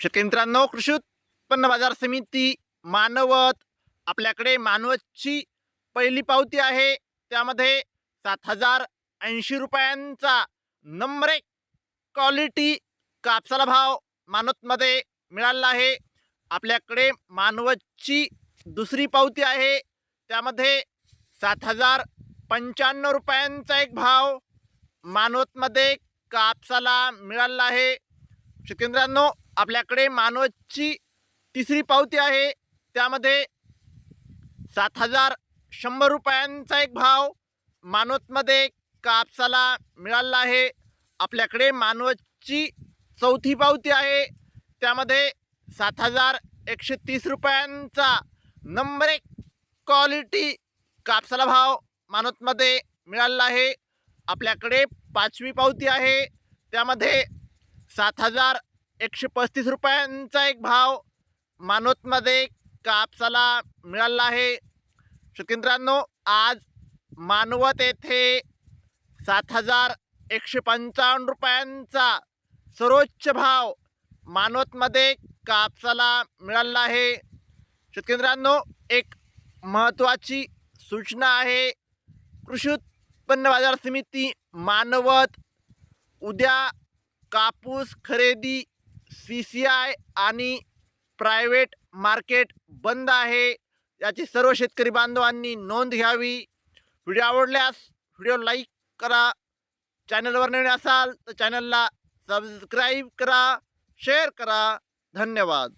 शेतकरी मित्रांनो कृषी उत्पन्न बाजार समिती मानवत आपल्याकडे मानवतची पहिली पावती आहे. त्यामध्ये सात हजार ऐंशी रुपयांचा नंबर एक क्वालिटी कापसाला भाव मानवतमध्ये मिळालेला आहे. आपल्याकडे मानवतची दुसरी पावती आहे. त्यामध्ये सात हजार पंच्याण्णव रुपयांचा एक भाव मानवतमध्ये कापसाला मिळालेला आहे. शेतकऱ्यांनो आपल्याकडे मानवतची तिसरी पावती आहे. त्यामध्ये सात हजार शंभर रुपयांचा एक भाव मानवतमध्ये कापसाला मिळालेला आहे. आपल्याकडे मानवतची चौथी पावती आहे. त्यामध्ये सात हजार एकशे तीस रुपयांचा नंबर एक क्वालिटी कापसाला भाव मानवतमध्ये मिळालेला आहे. आपल्याकडे पाचवी पावती आहे. त्यामध्ये सात हजार एकशे पस्तीस रुपयांचा एक भाव मानवतमध्ये कापसाला मिळाला आहे. शेतकऱ्यांनो आज मानवत येथे सात हजार एकशे पंचावन्न रुपयांचा सर्वोच्च भाव मानवतमध्ये कापसाला मिळाला आहे. शेतकऱ्यांनो एक महत्त्वाची सूचना आहे. कृषी उत्पन्न बाजार समिती मानवत उद्या कापूस खरेदी सी सी आय आणि प्रायव्हेट मार्केट बंद आहे. याची सर्व शेतकरी बांधवांनी नोंद घ्यावी. व्हिडिओ आवडल्यास व्हिडिओ लाईक करा. चॅनलवर नवीन असाल तर चॅनलला सबस्क्राईब करा. शेअर करा. धन्यवाद.